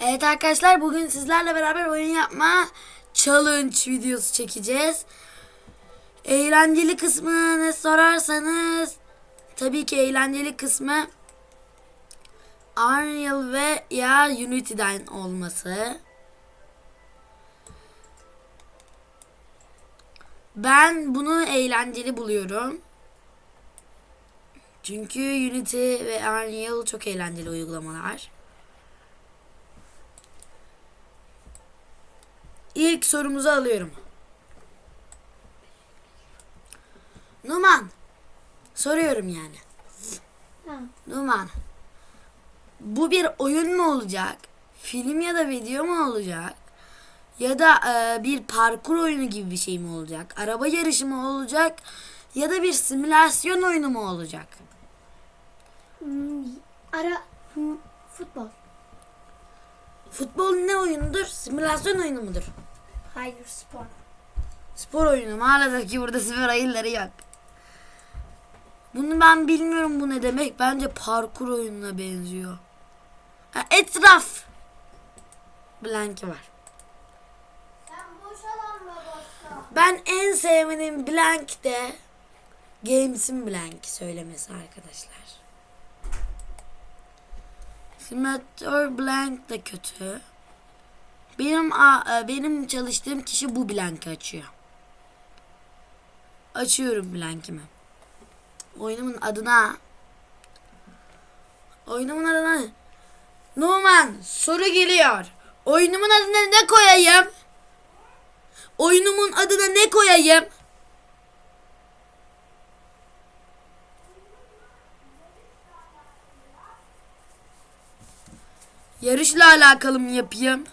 Evet arkadaşlar bugün sizlerle beraber oyun yapma challenge videosu çekeceğiz. Eğlenceli kısmı ne sorarsanız tabii ki eğlenceli kısmı Unreal ve ya Unity'den olması. Ben bunu eğlenceli buluyorum. Çünkü Unity ve Unreal çok eğlenceli uygulamalar. İlk sorumuzu alıyorum. Numan. Soruyorum yani. Tamam. Numan. Bu bir oyun mu olacak? Film ya da video mu olacak? Ya da e, bir parkur oyunu gibi bir şey mi olacak? Araba yarışı mı olacak? Ya da bir simülasyon oyunu mu olacak? Hmm, ara hmm, futbol. Futbol ne oyunudur? Simülasyon oyunu mudur? Hayır spor. Spor oyunu. Maalesef ki burada spor oyunları yok. Bunu ben bilmiyorum bu ne demek. Bence parkur oyununa benziyor. Ha, etraf. Blank'i var. Ben en sevmediğim blank de Games'in blank söylemesi arkadaşlar. Simulator blank da kötü. Benim e, benim çalıştığım kişi bu blank'ı açıyor. Açıyorum blank'imi. Oyunumun adına Oyunumun adına Numan soru geliyor. Oyunumun adına ne koyayım? Oyunumun adına ne koyayım? Yarışla alakalı mı yapayım?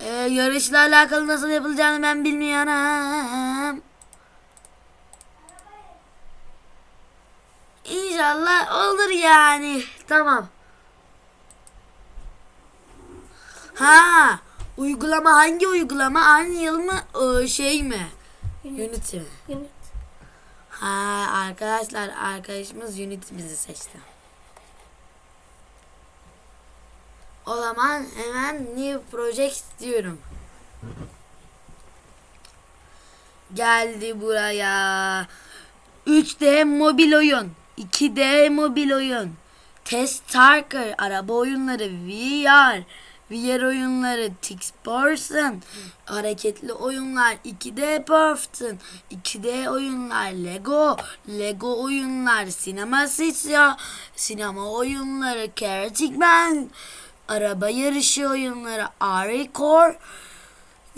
Ee, yarışla alakalı nasıl yapılacağını ben bilmiyorum. İnşallah olur yani. Tamam. Ha, uygulama hangi uygulama? Unreal mı? Ee, şey mi? Unity mi? Yunus. Ha, arkadaşlar arkadaşımız Unity bizi seçti. O zaman hemen new project diyorum. Geldi buraya. 3D mobil oyun. 2D mobil oyun. Test Tarker, araba oyunları, VR, VR oyunları, Tix Person, hareketli oyunlar, 2D Person, 2D oyunlar, Lego, Lego oyunlar, sinema sisya, sinema oyunları, Chaotic Man, araba yarışı oyunları, Arecore,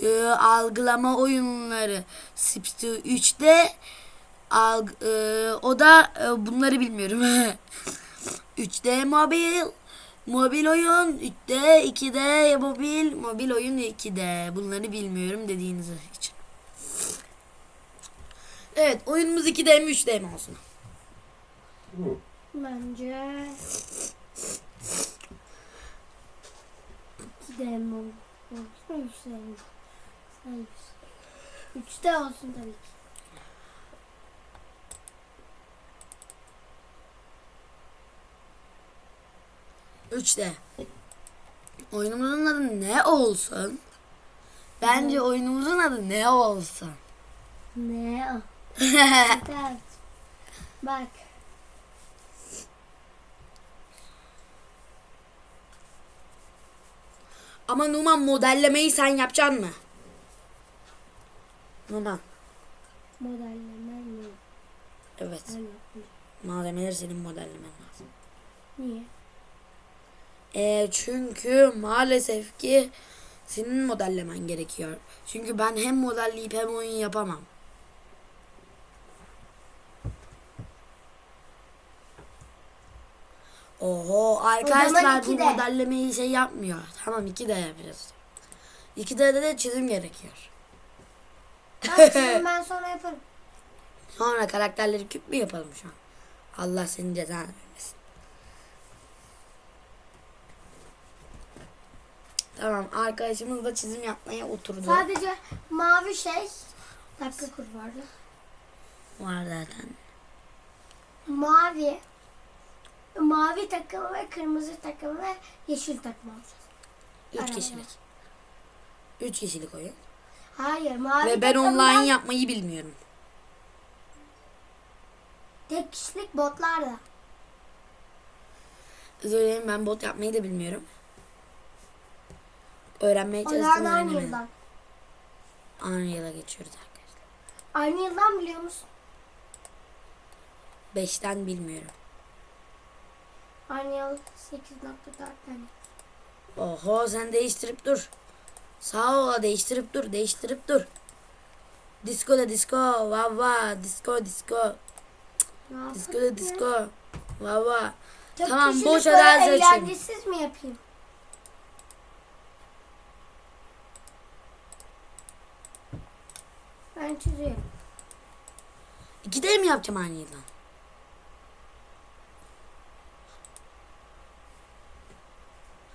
e, algılama oyunları, Sips 3D, alg, e, o da e, bunları bilmiyorum. 3D mobil, mobil oyun, 3D, 2D mobil, mobil oyun 2D. Bunları bilmiyorum dediğiniz için. Evet, oyunumuz 2D mi 3D mi olsun? Bence mi olsun? Üç de mi? Hayır. Üç de olsun tabii ki. Üç de. Oyunumuzun adı ne olsun? Bence oyunumuzun adı ne olsun? Ne. Bak. Ama Numan modellemeyi sen yapacaksın mı? Numan. Modelleme mi? Evet. Malzemeleri senin modellemen lazım. Niye? E, çünkü maalesef ki senin modellemen gerekiyor. Çünkü ben hem modelleyip hem oyun yapamam. Oho arkadaşlar bu modellemeyi şey yapmıyor. Tamam iki de yapacağız. İki de de çizim gerekiyor. Şimdi ben sonra yaparım. Sonra karakterleri küp mü yapalım şu an? Allah senin cezanı vermesin. Tamam arkadaşımız da çizim yapmaya oturdu. Sadece mavi şey. Dakika kur vardı. Var zaten. mavi mavi takım ve kırmızı takım ve yeşil takım olacağız. Üç kişilik. Üç kişilik oyun. Hayır mavi Ve ben takımdan online yapmayı bilmiyorum. tek kişilik botlarla. Dilerim ben bot yapmayı da bilmiyorum. Öğrenmeye çalıştım Onlar da aynı öğrenemedim. yıldan. Unreal'a geçiyoruz arkadaşlar. Aynı yıldan biliyor musun? Beşten bilmiyorum. Aynı yıl 8.4'ten. Oho sen değiştirip dur. Sağ ola değiştirip dur. Değiştirip dur. Disco da disco. Va va. Disco. Ne Disco da yapayım? disco. Va Tamam, boş arazi açayım. Eğlencesiz mi yapayım? Ben çiziyorum. İki de mi yapacağım aynı yıldan?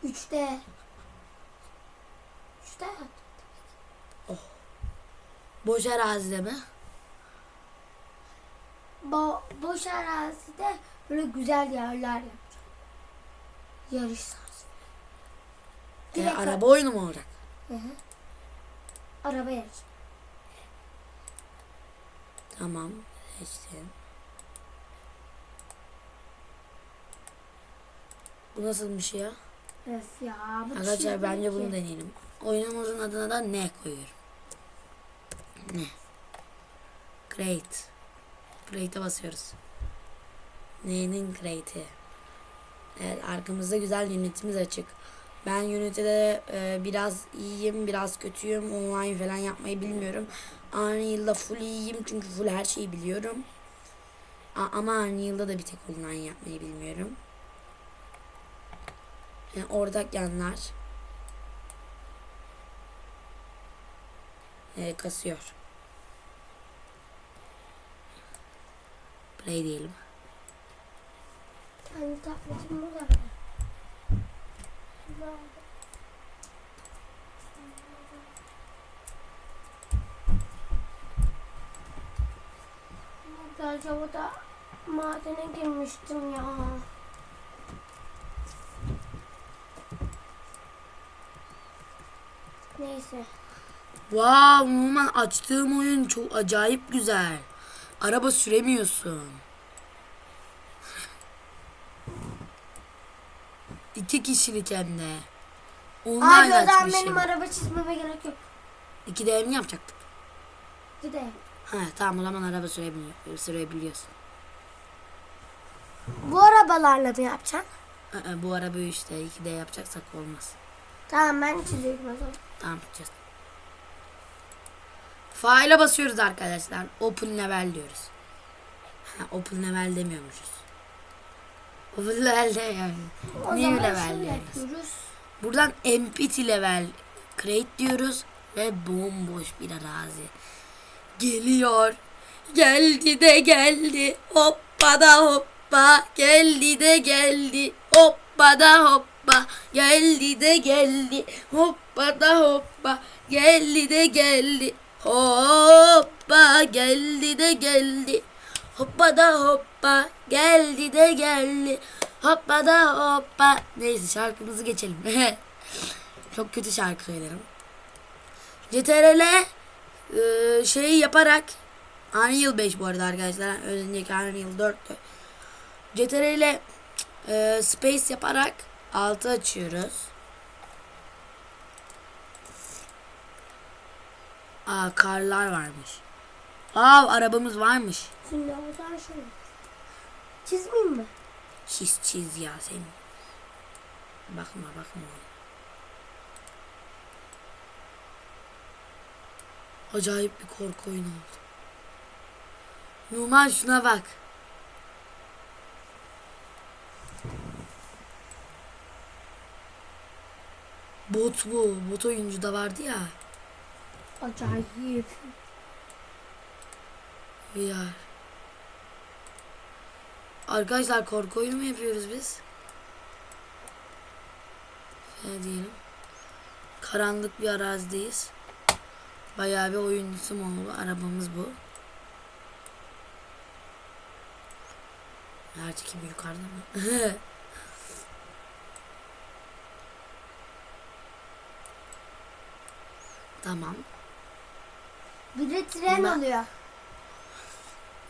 Üçte. Üçte yap. Boş arazide mi? Bo boş arazide böyle güzel yerler yapacağım. Yarış sahası. Direkt araba oyunu mu olacak? Hı hı. Araba yarışı. Tamam. Seçtim. Bu nasılmış ya? Öf ya. Bu Arkadaşlar bence bunu deneyelim. Oyunumuzun adına da ne koyuyorum? Ne? Create. Create'e basıyoruz. Neyin create'i? Evet arkamızda güzel Unity'miz açık. Ben Unity'de e, biraz iyiyim, biraz kötüyüm. Online falan yapmayı bilmiyorum. Unreal'da full iyiyim çünkü full her şeyi biliyorum. A- ama Unreal'da da bir tek online yapmayı bilmiyorum. Yani ortak yanlar. e, kasıyor. Play diyelim. Kendi tabletim burada. Burada. Acaba da madene girmiştim ya. Neyse. Wow, Numan açtığım oyun çok acayip güzel. Araba süremiyorsun. İki kişilik hem de. Abi Online o zaman açmışım. benim araba çizmeme gerek yok. İki de mi yapacaktık? Gidelim. Ha tamam o zaman araba sürebiliyor, sürebiliyorsun. Bu arabalarla mı yapacaksın? Aa, bu araba işte iki de yapacaksak olmaz. Tamam ben çiziyorum o zaman. Tamam yapacağız. File'a basıyoruz arkadaşlar. Open level diyoruz. Ha, open level demiyormuşuz. Open level demiyoruz. O New level diyoruz. yapıyoruz. Buradan empty level create diyoruz ve bomboş bir arazi. Geliyor. Geldi de geldi. Hoppa da hoppa. Geldi de geldi. Hoppa da hoppa. Geldi de geldi. Hoppa da hoppa. Geldi de geldi. Hoppa geldi de geldi. Hoppa da hoppa. Geldi de geldi. Hoppa da hoppa. Neyse şarkımızı geçelim. Çok kötü şarkı söylerim. CTRL e, şeyi yaparak Unreal 5 bu arada arkadaşlar. Önceki Unreal 4. CTRL e, space yaparak altı açıyoruz. Aa karlar varmış. Aa arabamız varmış. Şimdi o zaman şöyle. Çizmeyeyim mi? Çiz çiz ya sen. Bakma bakma. Acayip bir korku oyunu oldu. Numan şuna bak. Bot bu. Bot oyuncu da vardı ya. Acayip. VR. Arkadaşlar korku oyunu mu yapıyoruz biz? Ne diyelim. Karanlık bir arazideyiz. Bayağı bir oyuncusu oldu? Arabamız bu. Yer çekimi yukarıda mı? tamam. Bir de tren Ben- oluyor.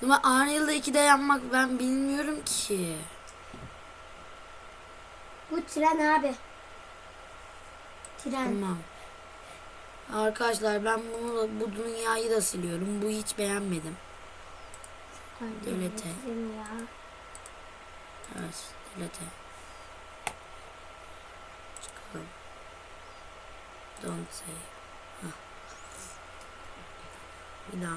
Ama Unreal'da 2D yapmak ben bilmiyorum ki. Bu tren abi. Tren. Tamam. Arkadaşlar ben bunu bu dünyayı da siliyorum. Bu hiç beğenmedim. Ya. Evet, delete. Çıkalım. Don't say. Bir daha.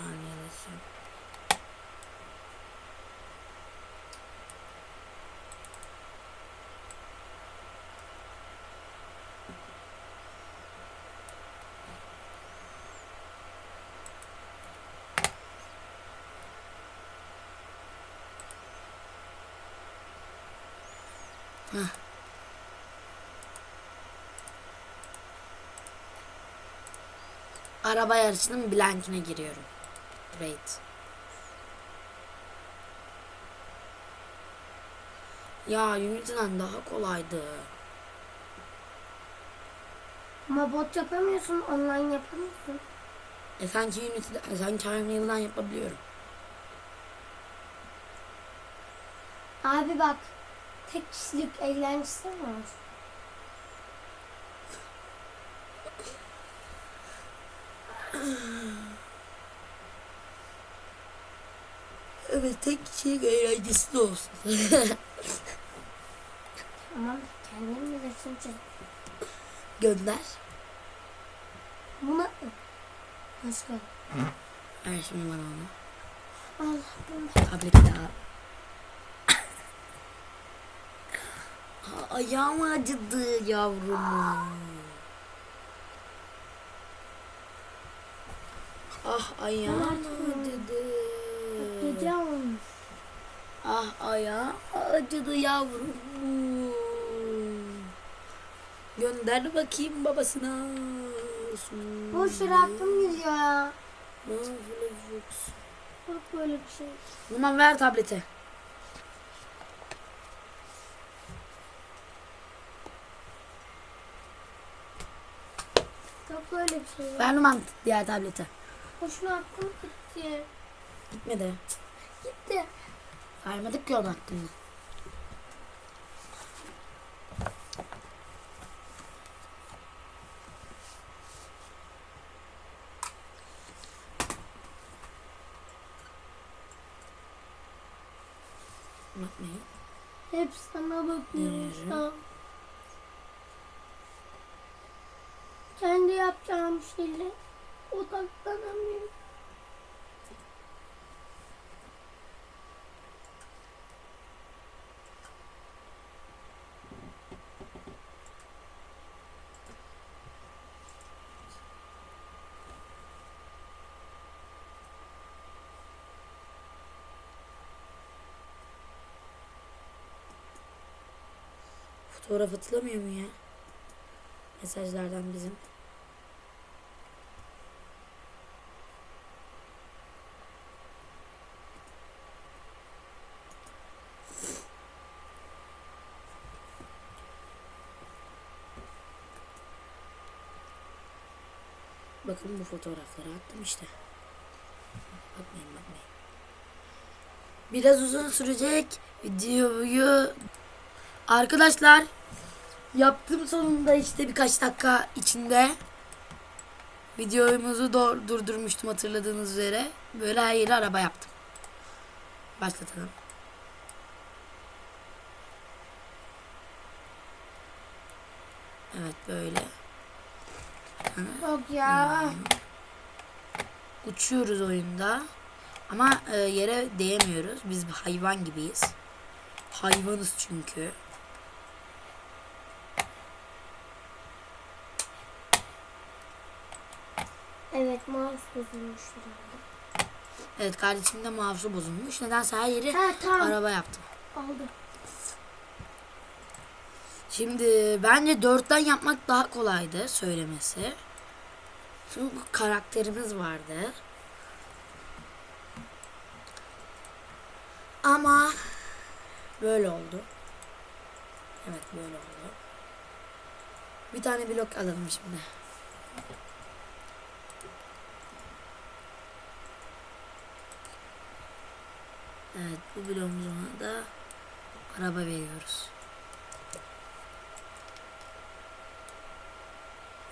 Araba yarışının blankine giriyorum. Great. Ya Unity'den daha kolaydı. Ama bot yapamıyorsun, online yapamıyorsun. E sanki Unity'den, e sanki Unreal'dan yapabiliyorum. Abi bak, tek kişilik eğlencesi var. Evet tek şey eğlencesi de olsun. Tamam, kendim bir resim çiz. Gönder. Buna Nasıl? Ver şimdi bana onu. Allah bunu. Tableti daha. Aa, Ayağım acıdı yavrumun. Ah ayağım acıdı. Gece olmuş. Ah ayağım acıdı yavrum. Gönder bakayım babasına. Boş yere aklım gidiyor ya. Bak böyle bir şey. Numan ver tableti. Bak böyle bir şey. Ver Numan diğer tableti. Boşuna aklım gitti. Gitmedi. Gitti. Vermedik ki onu hakkını. Bakmayın. Hep sana bakıyorum. Kendi yapacağım şeyle odaklanamıyorum. Fotoğraf atılamıyor mu ya? Mesajlardan bizim. Bakın bu fotoğrafları attım işte. Bakmayın bakmayın. Biraz uzun sürecek videoyu Arkadaşlar yaptım sonunda işte birkaç dakika içinde videomuzu durdurmuştum hatırladığınız üzere. Böyle her yeri araba yaptım. Başlatalım. Evet böyle. Yok ya. Uçuyoruz oyunda. Ama e, yere değemiyoruz. Biz bir hayvan gibiyiz. Hayvanız çünkü. Evet mouse bozulmuş herhalde. Evet kardeşim de mouse'u bozulmuş. Nedense her yeri Ha tamam araba yaptım. aldı. Şimdi bence dörtten yapmak daha kolaydı söylemesi. Çünkü karakterimiz vardı. Ama Böyle oldu. Evet böyle oldu. Bir tane blok alalım şimdi. Evet bu bloğumuza da araba veriyoruz.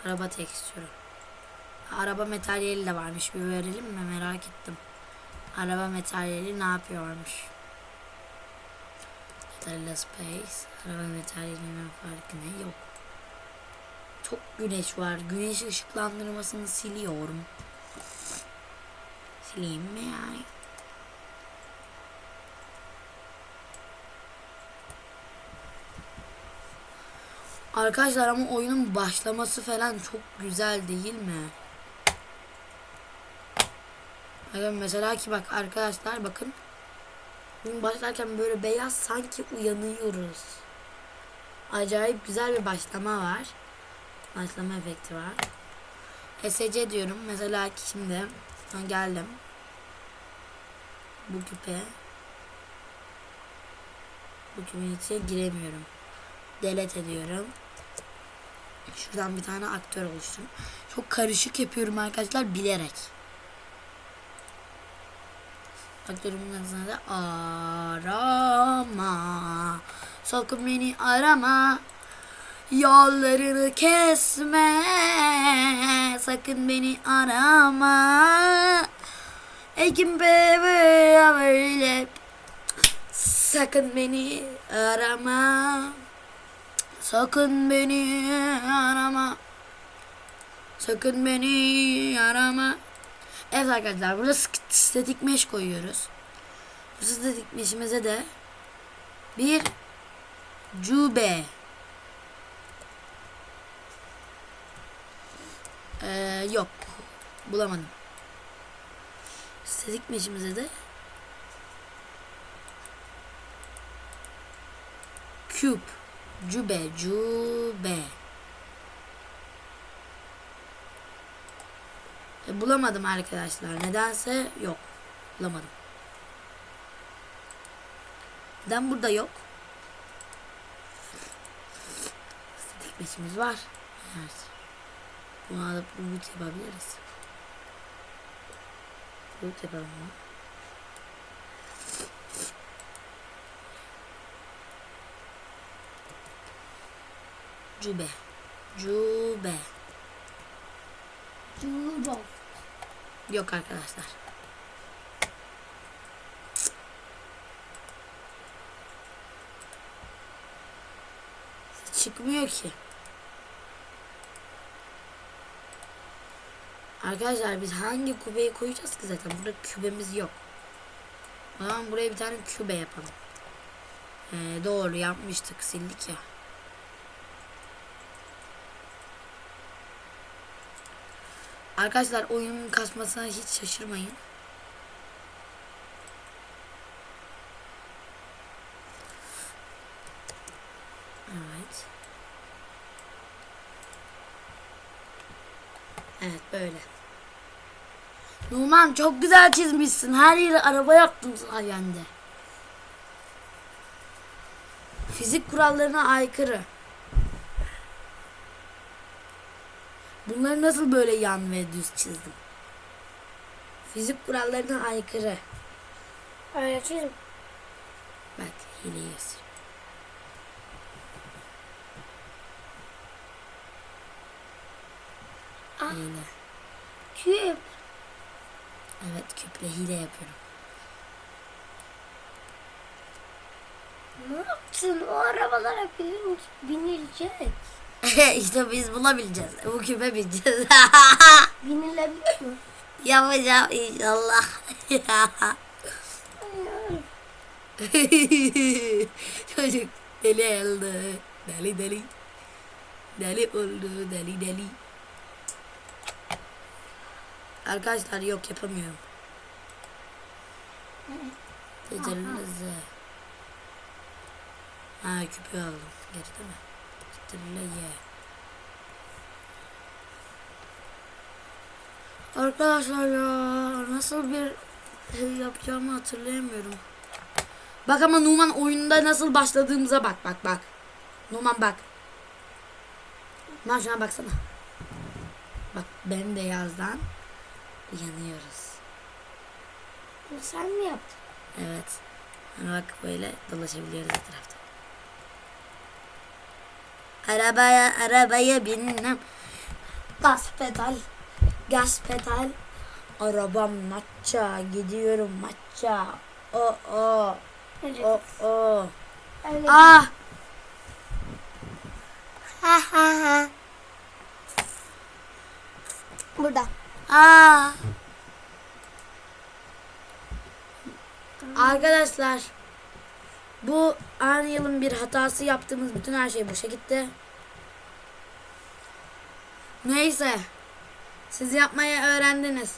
Araba tekstürü. Araba materyali de varmış. Bir verelim mi? Merak ettim. Araba materyali ne yapıyormuş? Metal Space. Araba materyalinin farkı ne? Yok. Çok güneş var. Güneş ışıklandırmasını siliyorum. Sileyim mi yani? Arkadaşlar ama oyunun başlaması falan çok güzel değil mi? Bakın mesela ki bak arkadaşlar bakın. Oyun başlarken böyle beyaz sanki uyanıyoruz. Acayip güzel bir başlama var. Başlama efekti var. SC diyorum. Mesela ki şimdi ben geldim. Bu küpe. Bu küpenin içine giremiyorum. Delete ediyorum. Şuradan bir tane aktör oluştum. Çok karışık yapıyorum arkadaşlar bilerek. Aktörümün adına da arama. Sakın beni arama. Yollarını kesme. Sakın beni arama. Ekim bebe böyle. Sakın beni arama. Sakın beni arama. Sakın beni arama. Evet arkadaşlar burada statik mesh koyuyoruz. Bu statik mesh'imize de bir cube ee, yok bulamadım. Statik mesh'imize de cube cube cube E, bulamadım arkadaşlar. Nedense yok. Bulamadım. Neden burada yok? Statik meşimiz var. Evet. Bunu alıp root yapabiliriz. Root yapalım mı? Cube. Cube. Judo. Yok arkadaşlar. Çıkmıyor ki. Arkadaşlar biz hangi kübeyi koyacağız ki zaten? Burada kübemiz yok. O zaman buraya bir tane kübe yapalım. Ee, doğru yapmıştık sildik ya. Arkadaşlar oyunun kasmasına hiç şaşırmayın. Evet. Evet böyle. Numan çok güzel çizmişsin. Her yeri araba yaptın sayende. Fizik kurallarına aykırı. Bunları nasıl böyle yan ve düz çizdim? Fizik kurallarına aykırı. Öyle çizim. Bak hile yazıyor. Ah. Hile. Küp. Evet küple hile yapıyorum. Ne yaptın? O arabalara bin, binilecek. işte biz bulabileceğiz. Bu küpe bineceğiz. Binilebilir mi? Yapacağım inşallah. Çocuk deli oldu. Deli deli. Deli oldu. Deli deli. Arkadaşlar yok yapamıyorum. Becerinize. Ha küpü aldım. Geride mi? Stille ye. Arkadaşlar ya nasıl bir şey yapacağımı hatırlayamıyorum. Bak ama Numan oyunda nasıl başladığımıza bak bak bak. Numan bak. Numan şuna baksana. Bak bembeyazdan uyanıyoruz. Bunu sen mi yaptın? Evet. Hani bak böyle dolaşabiliyoruz etrafta. Arabaya arabaya bindim. Gaz pedal. Gaz pedal. Arabam maça. Gidiyorum maça. O o. Öyle. O o. Öyle. Ah. Ha ha ha. Burada. Aa. Arkadaşlar bu yılın bir hatası yaptığımız bütün her şey boşa gitti. Neyse. Siz yapmayı öğrendiniz.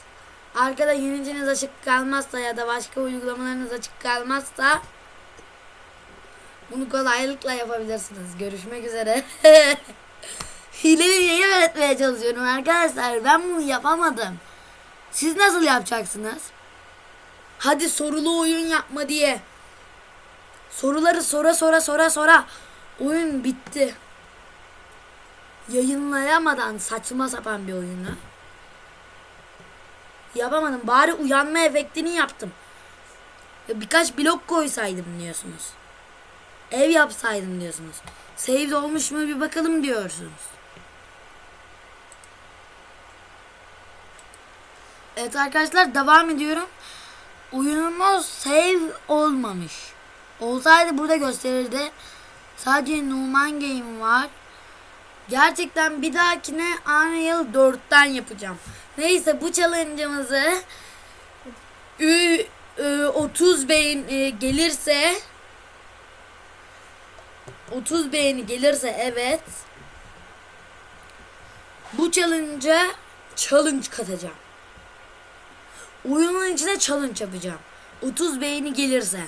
Arkada Unity'niz açık kalmazsa ya da başka uygulamalarınız açık kalmazsa bunu kolaylıkla yapabilirsiniz. Görüşmek üzere. Hileli şeyi öğretmeye çalışıyorum arkadaşlar. Ben bunu yapamadım. Siz nasıl yapacaksınız? Hadi sorulu oyun yapma diye. Soruları sora sora sora sora. Oyun bitti. Yayınlayamadan saçma sapan bir oyunu. Yapamadım. Bari uyanma efektini yaptım. Ya Birkaç blok koysaydım diyorsunuz. Ev yapsaydım diyorsunuz. Save olmuş mu bir bakalım diyorsunuz. Evet arkadaşlar devam ediyorum. Oyunumuz save olmamış. Olsaydı burada gösterirdi. Sadece Numan Game var. Gerçekten bir dahakine Unreal 4'ten yapacağım. Neyse bu challenge'ımızı ü- ü- 30 beğen e, gelirse 30 beğeni gelirse evet bu challenge'a challenge katacağım. Oyunun içine challenge yapacağım. 30 beğeni gelirse.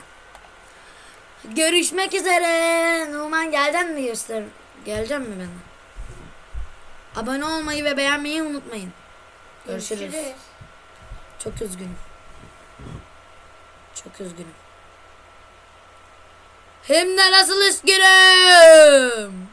Görüşmek üzere. Numan gelecek mi göster? Gelecek mi bana? Abone olmayı ve beğenmeyi unutmayın. Görüşürüz. Çok üzgünüm. Çok üzgünüm. Hem de nasıl üzgünüm.